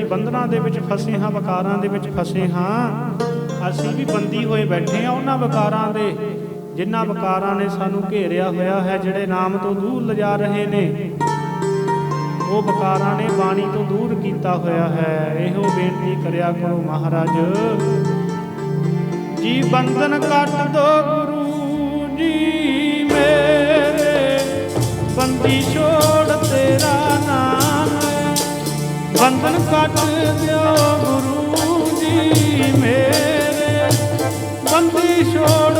ਅਸੀਂ ਬੰਧਨਾਂ ਦੇ ਵਿੱਚ ਫਸੇ ਹਾਂ, ਵਿਕਾਰਾਂ ਦੇ ਵਿੱਚ ਫਸੇ ਹਾਂ, ਅਸੀਂ ਵੀ ਬੰਦੀ ਹੋਏ ਬੈਠੇ ਹਾਂ ਉਹਨਾਂ ਵਿਕਾਰਾਂ ਦੇ, ਜਿਨ੍ਹਾਂ ਵਿਕਾਰਾਂ ਨੇ ਸਾਨੂੰ ਘੇਰਿਆ ਹੋਇਆ ਹੈ, ਜਿਹੜੇ ਨਾਮ ਤੋਂ ਦੂਰ ਲਿਜਾ ਰਹੇ ਨੇ। ਉਹ ਵਿਕਾਰਾਂ ਨੇ ਬਾਣੀ ਤੋਂ ਦੂਰ ਕੀਤਾ ਹੋਇਆ ਹੈ। ਇਹੋ ਬੇਨਤੀ ਕਰਿਆ ਕਰੋ ਮਹਾਰਾਜ। ਜੀ ਬੰਧਨ ਕੱਟ ਦੋ ਬੰਧਨ ਕੱਟ ਦਿਓ ਗੁਰੂ ਜੀ ਮੇਰੇ ਬੰਦੀ ਛੋੜ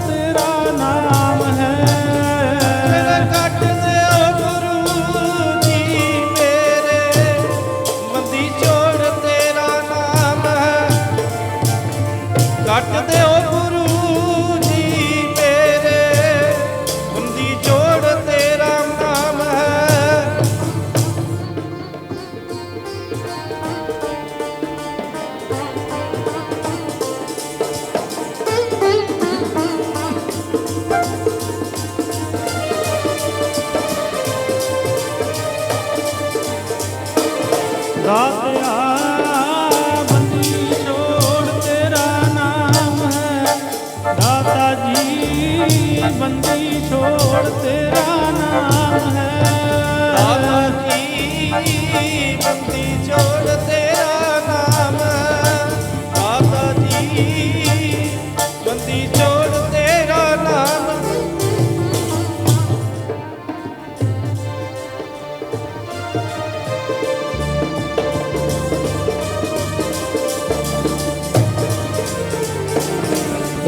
ਬੰਦੀ ਛੋੜ ਤੇਰਾ ਨਾਮ ਹੈ।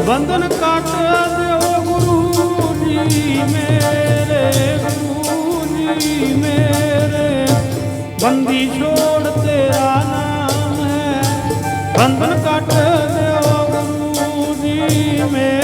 ਬੰਧਨ ਕੱਟ ਦਿਓ ਗੁਰੂ ਜੀ ਮੇਰੇ, ਗੁਰੂ ਜੀ ਮੇਰੇ। ਬੰਦੀ ਛੋੜ ਤੇਰਾ ਨਾਮ ਹੈ। ਬੰਧਨ ਕੱਟ ਦਿਓ ਗੁਰੂ ਜੀ ਮੇਰੇ।